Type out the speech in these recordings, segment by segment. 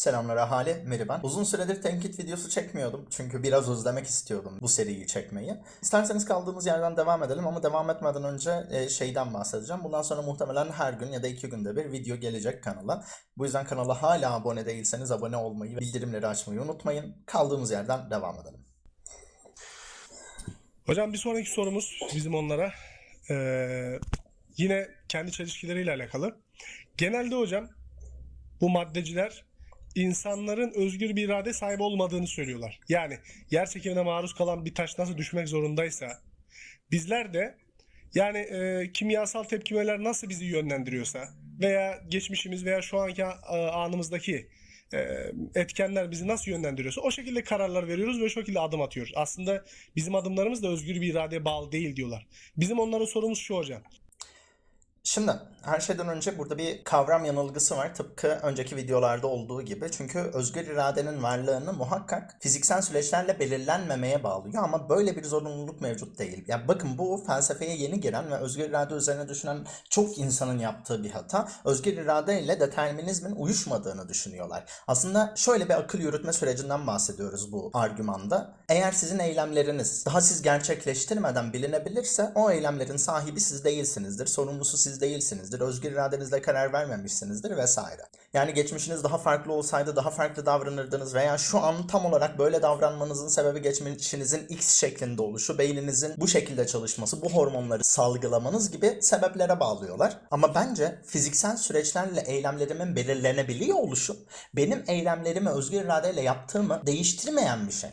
Selamlar ahali, ben. Uzun süredir tenkit videosu çekmiyordum çünkü biraz özlemek istiyordum bu seriyi çekmeyi. İsterseniz kaldığımız yerden devam edelim ama devam etmeden önce e, şeyden bahsedeceğim. Bundan sonra muhtemelen her gün ya da iki günde bir video gelecek kanala. Bu yüzden kanala hala abone değilseniz abone olmayı ve bildirimleri açmayı unutmayın. Kaldığımız yerden devam edelim. Hocam bir sonraki sorumuz bizim onlara ee, yine kendi çelişkileriyle alakalı. Genelde hocam bu maddeciler insanların özgür bir irade sahibi olmadığını söylüyorlar. Yani yer çekimine maruz kalan bir taş nasıl düşmek zorundaysa bizler de yani e, kimyasal tepkimeler nasıl bizi yönlendiriyorsa veya geçmişimiz veya şu anki a- anımızdaki e, etkenler bizi nasıl yönlendiriyorsa o şekilde kararlar veriyoruz ve o şekilde adım atıyoruz. Aslında bizim adımlarımız da özgür bir iradeye bağlı değil diyorlar. Bizim onlara sorumuz şu hocam. Şimdi her şeyden önce burada bir kavram yanılgısı var tıpkı önceki videolarda olduğu gibi. Çünkü özgür iradenin varlığını muhakkak fiziksel süreçlerle belirlenmemeye bağlıyor ama böyle bir zorunluluk mevcut değil. Ya bakın bu felsefeye yeni giren ve özgür irade üzerine düşünen çok insanın yaptığı bir hata. Özgür irade ile determinizmin uyuşmadığını düşünüyorlar. Aslında şöyle bir akıl yürütme sürecinden bahsediyoruz bu argümanda. Eğer sizin eylemleriniz daha siz gerçekleştirmeden bilinebilirse o eylemlerin sahibi siz değilsinizdir. Sorumlusu siz değilsinizdir. Özgür iradenizle karar vermemişsinizdir vesaire. Yani geçmişiniz daha farklı olsaydı daha farklı davranırdınız veya şu an tam olarak böyle davranmanızın sebebi geçmişinizin X şeklinde oluşu, beyninizin bu şekilde çalışması, bu hormonları salgılamanız gibi sebeplere bağlıyorlar. Ama bence fiziksel süreçlerle eylemlerimin belirlenebiliyor oluşu benim eylemlerimi özgür iradeyle yaptığımı değiştirmeyen bir şey.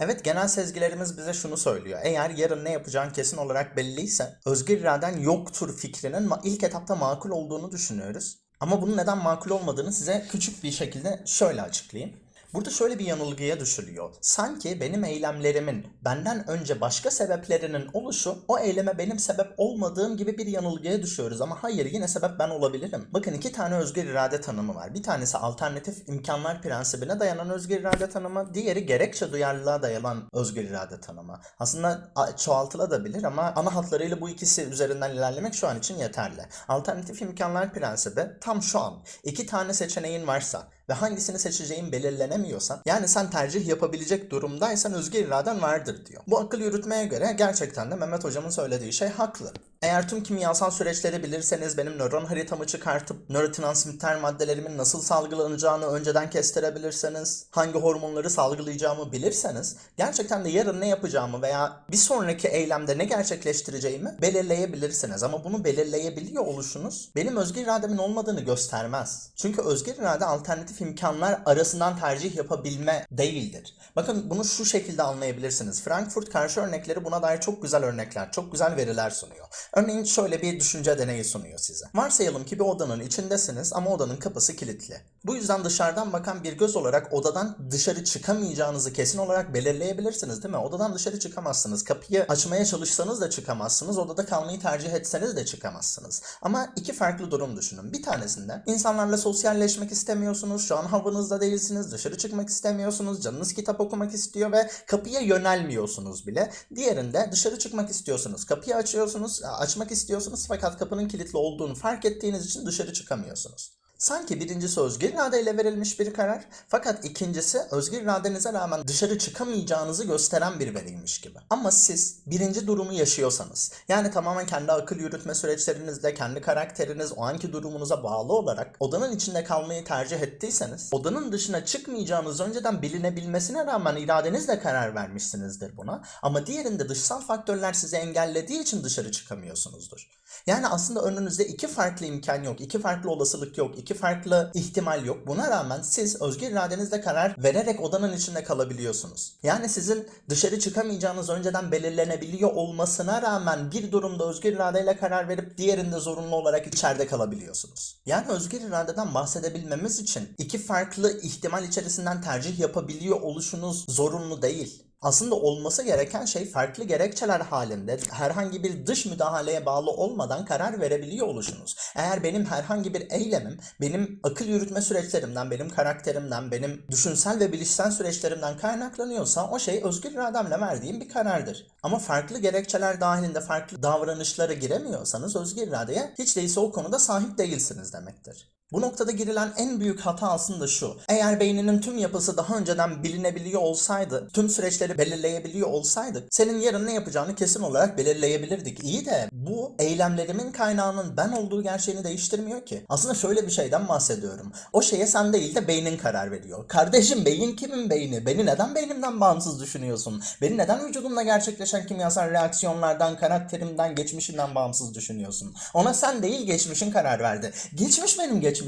Evet genel sezgilerimiz bize şunu söylüyor. Eğer yarın ne yapacağın kesin olarak belliyse özgür iraden yoktur fikrinin ilk etapta makul olduğunu düşünüyoruz. Ama bunun neden makul olmadığını size küçük bir şekilde şöyle açıklayayım. Burada şöyle bir yanılgıya düşülüyor. Sanki benim eylemlerimin benden önce başka sebeplerinin oluşu o eyleme benim sebep olmadığım gibi bir yanılgıya düşüyoruz. Ama hayır yine sebep ben olabilirim. Bakın iki tane özgür irade tanımı var. Bir tanesi alternatif imkanlar prensibine dayanan özgür irade tanımı. Diğeri gerekçe duyarlılığa dayanan özgür irade tanımı. Aslında çoğaltılabilir ama ana hatlarıyla bu ikisi üzerinden ilerlemek şu an için yeterli. Alternatif imkanlar prensibi tam şu an iki tane seçeneğin varsa ve hangisini seçeceğin belirlenemiyorsan yani sen tercih yapabilecek durumdaysan özgür iraden vardır diyor. Bu akıl yürütmeye göre gerçekten de Mehmet hocamın söylediği şey haklı. Eğer tüm kimyasal süreçleri bilirseniz benim nöron haritamı çıkartıp nörotransmitter maddelerimin nasıl salgılanacağını önceden kestirebilirseniz, hangi hormonları salgılayacağımı bilirseniz gerçekten de yarın ne yapacağımı veya bir sonraki eylemde ne gerçekleştireceğimi belirleyebilirsiniz. Ama bunu belirleyebiliyor oluşunuz benim özgür irademin olmadığını göstermez. Çünkü özgür irade alternatif imkanlar arasından tercih yapabilme değildir. Bakın bunu şu şekilde anlayabilirsiniz. Frankfurt karşı örnekleri buna dair çok güzel örnekler, çok güzel veriler sunuyor. Örneğin şöyle bir düşünce deneyi sunuyor size. Varsayalım ki bir odanın içindesiniz ama odanın kapısı kilitli. Bu yüzden dışarıdan bakan bir göz olarak odadan dışarı çıkamayacağınızı kesin olarak belirleyebilirsiniz değil mi? Odadan dışarı çıkamazsınız. Kapıyı açmaya çalışsanız da çıkamazsınız. Odada kalmayı tercih etseniz de çıkamazsınız. Ama iki farklı durum düşünün. Bir tanesinde insanlarla sosyalleşmek istemiyorsunuz. Şu an havanızda değilsiniz. Dışarı çıkmak istemiyorsunuz. Canınız kitap okumak istiyor ve kapıya yönelmiyorsunuz bile. Diğerinde dışarı çıkmak istiyorsunuz. Kapıyı açıyorsunuz, açmak istiyorsunuz fakat kapının kilitli olduğunu fark ettiğiniz için dışarı çıkamıyorsunuz. Sanki birincisi özgür iradeyle verilmiş bir karar fakat ikincisi özgür iradenize rağmen dışarı çıkamayacağınızı gösteren bir veriymiş gibi. Ama siz birinci durumu yaşıyorsanız yani tamamen kendi akıl yürütme süreçlerinizle kendi karakteriniz o anki durumunuza bağlı olarak odanın içinde kalmayı tercih ettiyseniz odanın dışına çıkmayacağınız önceden bilinebilmesine rağmen iradenizle karar vermişsinizdir buna. Ama diğerinde dışsal faktörler sizi engellediği için dışarı çıkamıyorsunuzdur. Yani aslında önünüzde iki farklı imkan yok, iki farklı olasılık yok, iki farklı ihtimal yok. Buna rağmen siz özgür iradenizle karar vererek odanın içinde kalabiliyorsunuz. Yani sizin dışarı çıkamayacağınız önceden belirlenebiliyor olmasına rağmen bir durumda özgür iradeyle karar verip diğerinde zorunlu olarak içeride kalabiliyorsunuz. Yani özgür iradeden bahsedebilmemiz için iki farklı ihtimal içerisinden tercih yapabiliyor oluşunuz zorunlu değil. Aslında olması gereken şey farklı gerekçeler halinde herhangi bir dış müdahaleye bağlı olmadan karar verebiliyor oluşunuz. Eğer benim herhangi bir eylemim benim akıl yürütme süreçlerimden, benim karakterimden, benim düşünsel ve bilişsel süreçlerimden kaynaklanıyorsa o şey özgür irademle verdiğim bir karardır. Ama farklı gerekçeler dahilinde farklı davranışlara giremiyorsanız özgür iradeye hiç değilse o konuda sahip değilsiniz demektir. Bu noktada girilen en büyük hata aslında şu. Eğer beyninin tüm yapısı daha önceden bilinebiliyor olsaydı, tüm süreçleri belirleyebiliyor olsaydık, senin yarın ne yapacağını kesin olarak belirleyebilirdik. İyi de bu eylemlerimin kaynağının ben olduğu gerçeğini değiştirmiyor ki. Aslında şöyle bir şeyden bahsediyorum. O şeye sen değil de beynin karar veriyor. Kardeşim beyin kimin beyni? Beni neden beynimden bağımsız düşünüyorsun? Beni neden vücudumda gerçekleşen kimyasal reaksiyonlardan, karakterimden, geçmişimden bağımsız düşünüyorsun? Ona sen değil geçmişin karar verdi. Geçmiş benim geçmişim.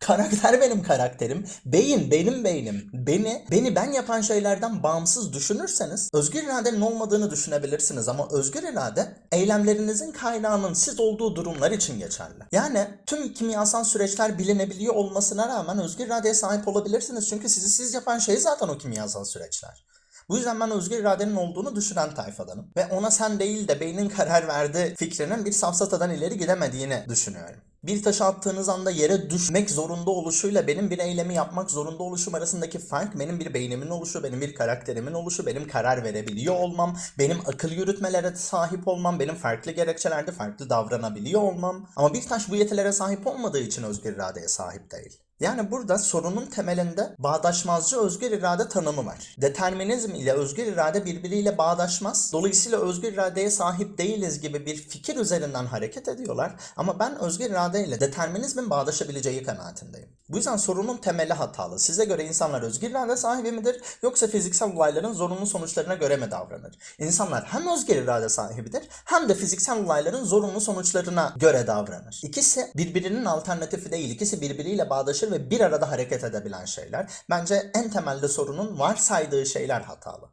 Karakter benim karakterim. Beyin benim beynim. Beni, beni ben yapan şeylerden bağımsız düşünürseniz özgür iradenin olmadığını düşünebilirsiniz ama özgür irade eylemlerinizin kaynağının siz olduğu durumlar için geçerli. Yani tüm kimyasal süreçler bilinebiliyor olmasına rağmen özgür iradeye sahip olabilirsiniz. Çünkü sizi siz yapan şey zaten o kimyasal süreçler. Bu yüzden ben özgür iradenin olduğunu düşünen tayfadanım. Ve ona sen değil de beynin karar verdi fikrinin bir safsatadan ileri gidemediğini düşünüyorum. Bir taşı attığınız anda yere düşmek zorunda oluşuyla benim bir eylemi yapmak zorunda oluşum arasındaki fark benim bir beynimin oluşu, benim bir karakterimin oluşu, benim karar verebiliyor olmam, benim akıl yürütmelere sahip olmam, benim farklı gerekçelerde farklı davranabiliyor olmam. Ama bir taş bu yetilere sahip olmadığı için özgür iradeye sahip değil. Yani burada sorunun temelinde bağdaşmazcı özgür irade tanımı var. Determinizm ile özgür irade birbiriyle bağdaşmaz. Dolayısıyla özgür iradeye sahip değiliz gibi bir fikir üzerinden hareket ediyorlar. Ama ben özgür irade ile determinizmin bağdaşabileceği kanaatindeyim. Bu yüzden sorunun temeli hatalı. Size göre insanlar özgür irade sahibi midir yoksa fiziksel olayların zorunlu sonuçlarına göre mi davranır? İnsanlar hem özgür irade sahibidir hem de fiziksel olayların zorunlu sonuçlarına göre davranır. İkisi birbirinin alternatifi değil. İkisi birbiriyle bağdaşır ve bir arada hareket edebilen şeyler. Bence en temelde sorunun varsaydığı şeyler hatalı.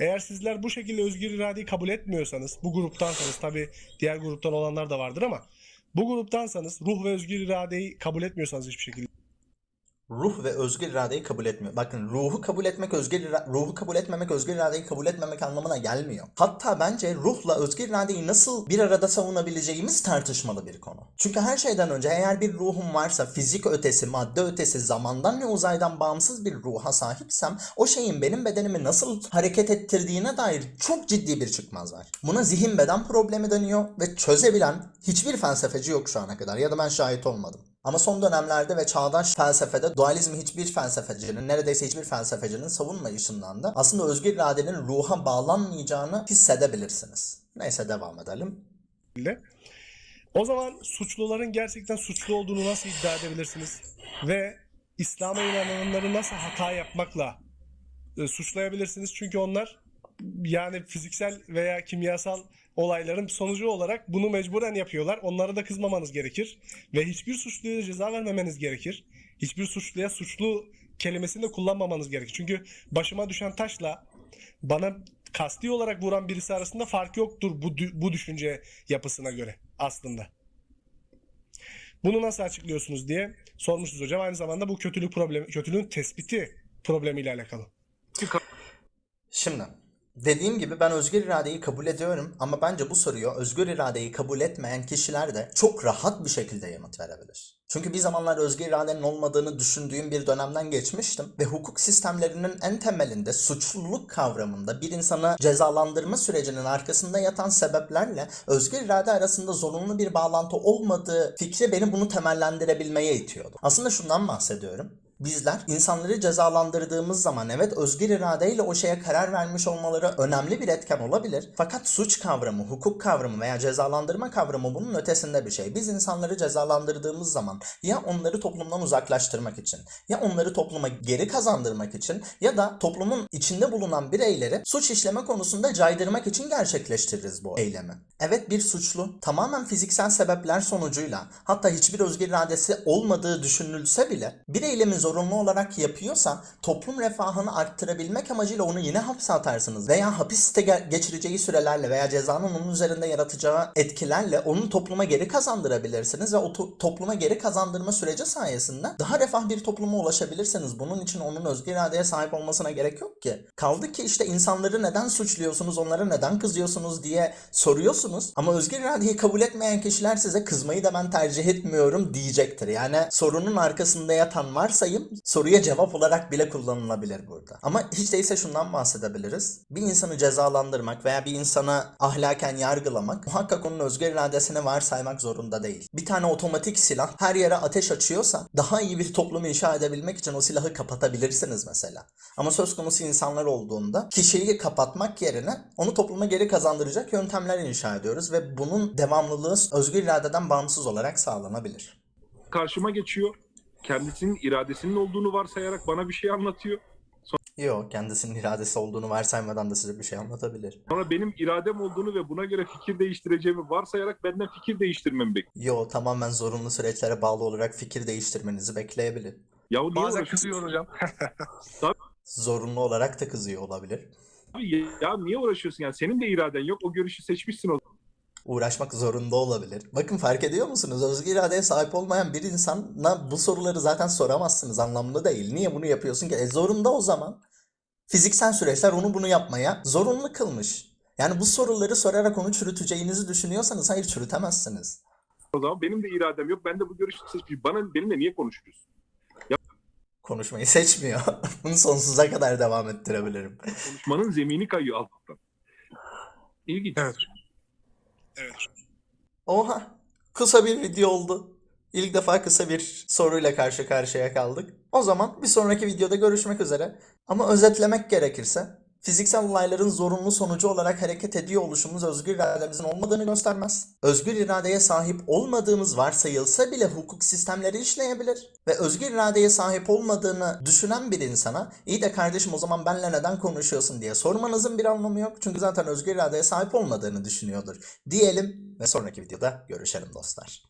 Eğer sizler bu şekilde özgür iradeyi kabul etmiyorsanız, bu gruptansanız tabi diğer gruptan olanlar da vardır ama bu gruptansanız ruh ve özgür iradeyi kabul etmiyorsanız hiçbir şekilde Ruh ve özgür iradeyi kabul etmiyor. Bakın ruhu kabul etmek özgür ruhu kabul etmemek özgür iradeyi kabul etmemek anlamına gelmiyor. Hatta bence ruhla özgür iradeyi nasıl bir arada savunabileceğimiz tartışmalı bir konu. Çünkü her şeyden önce eğer bir ruhum varsa fizik ötesi, madde ötesi, zamandan ve uzaydan bağımsız bir ruha sahipsem o şeyin benim bedenimi nasıl hareket ettirdiğine dair çok ciddi bir çıkmaz var. Buna zihin beden problemi deniyor ve çözebilen hiçbir felsefeci yok şu ana kadar ya da ben şahit olmadım. Ama son dönemlerde ve çağdaş felsefede dualizmi hiçbir felsefecinin, neredeyse hiçbir felsefecinin savunmayışından da aslında özgür iradenin ruha bağlanmayacağını hissedebilirsiniz. Neyse devam edelim. O zaman suçluların gerçekten suçlu olduğunu nasıl iddia edebilirsiniz? Ve İslam'a inananları nasıl hata yapmakla e, suçlayabilirsiniz? Çünkü onlar yani fiziksel veya kimyasal olayların sonucu olarak bunu mecburen yapıyorlar. Onlara da kızmamanız gerekir. Ve hiçbir suçluya ceza vermemeniz gerekir. Hiçbir suçluya suçlu kelimesini de kullanmamanız gerekir. Çünkü başıma düşen taşla bana kasti olarak vuran birisi arasında fark yoktur bu, bu düşünce yapısına göre aslında. Bunu nasıl açıklıyorsunuz diye sormuşuz hocam. Aynı zamanda bu kötülük problemi, kötülüğün tespiti problemiyle alakalı. Şimdi dediğim gibi ben özgür iradeyi kabul ediyorum ama bence bu soruyu özgür iradeyi kabul etmeyen kişiler de çok rahat bir şekilde yanıt verebilir. Çünkü bir zamanlar özgür iradenin olmadığını düşündüğüm bir dönemden geçmiştim ve hukuk sistemlerinin en temelinde suçluluk kavramında bir insanı cezalandırma sürecinin arkasında yatan sebeplerle özgür irade arasında zorunlu bir bağlantı olmadığı fikri beni bunu temellendirebilmeye itiyordu. Aslında şundan bahsediyorum. Bizler insanları cezalandırdığımız zaman evet özgür iradeyle o şeye karar vermiş olmaları önemli bir etken olabilir. Fakat suç kavramı, hukuk kavramı veya cezalandırma kavramı bunun ötesinde bir şey. Biz insanları cezalandırdığımız zaman ya onları toplumdan uzaklaştırmak için, ya onları topluma geri kazandırmak için ya da toplumun içinde bulunan bireyleri suç işleme konusunda caydırmak için gerçekleştiririz bu eylemi. Evet bir suçlu tamamen fiziksel sebepler sonucuyla hatta hiçbir özgür iradesi olmadığı düşünülse bile bir eylemi zorunlu olarak yapıyorsa toplum refahını arttırabilmek amacıyla onu yine hapse atarsınız veya hapiste ge- geçireceği sürelerle veya cezanın onun üzerinde yaratacağı etkilerle onu topluma geri kazandırabilirsiniz ve o to- topluma geri kazandırma süreci sayesinde daha refah bir topluma ulaşabilirsiniz. Bunun için onun özgür iradeye sahip olmasına gerek yok ki. Kaldı ki işte insanları neden suçluyorsunuz, onlara neden kızıyorsunuz diye soruyorsunuz. Ama özgür iradeyi kabul etmeyen kişiler size kızmayı da ben tercih etmiyorum diyecektir. Yani sorunun arkasında yatan varsayım varsayım soruya cevap olarak bile kullanılabilir burada. Ama hiç değilse şundan bahsedebiliriz. Bir insanı cezalandırmak veya bir insana ahlaken yargılamak muhakkak onun özgür iradesini varsaymak zorunda değil. Bir tane otomatik silah her yere ateş açıyorsa daha iyi bir toplum inşa edebilmek için o silahı kapatabilirsiniz mesela. Ama söz konusu insanlar olduğunda kişiyi kapatmak yerine onu topluma geri kazandıracak yöntemler inşa ediyoruz ve bunun devamlılığı özgür iradeden bağımsız olarak sağlanabilir. karşıma geçiyor. Kendisinin iradesinin olduğunu varsayarak bana bir şey anlatıyor. Yok kendisinin iradesi olduğunu varsaymadan da size bir şey anlatabilir. Sonra benim iradem olduğunu ve buna göre fikir değiştireceğimi varsayarak benden fikir değiştirmemi bekliyor. Yo tamamen zorunlu süreçlere bağlı olarak fikir değiştirmenizi bekleyebilir. Ya niye Bazen kızıyor hocam. Zorunlu olarak da kızıyor olabilir. Abi ya, ya niye uğraşıyorsun? Yani senin de iraden yok. O görüşü seçmişsin o Uğraşmak zorunda olabilir. Bakın fark ediyor musunuz? Özgür iradeye sahip olmayan bir insana bu soruları zaten soramazsınız. Anlamlı değil. Niye bunu yapıyorsun ki? E zorunda o zaman. Fiziksel süreçler onu bunu yapmaya zorunlu kılmış. Yani bu soruları sorarak onu çürüteceğinizi düşünüyorsanız hayır çürütemezsiniz. o zaman. Benim de iradem yok. Ben de bu görüşü seçmişim. Bana benimle niye konuşuyorsun? Konuşmayı seçmiyor. Bunu sonsuza kadar devam ettirebilirim. Konuşmanın zemini kayıyor alttan. İlginç. Evet. Evet. Oha. Kısa bir video oldu. İlk defa kısa bir soruyla karşı karşıya kaldık. O zaman bir sonraki videoda görüşmek üzere. Ama özetlemek gerekirse fiziksel olayların zorunlu sonucu olarak hareket ediyor oluşumuz özgür irademizin olmadığını göstermez. Özgür iradeye sahip olmadığımız varsayılsa bile hukuk sistemleri işleyebilir. Ve özgür iradeye sahip olmadığını düşünen bir insana iyi de kardeşim o zaman benle neden konuşuyorsun diye sormanızın bir anlamı yok. Çünkü zaten özgür iradeye sahip olmadığını düşünüyordur. Diyelim ve sonraki videoda görüşelim dostlar.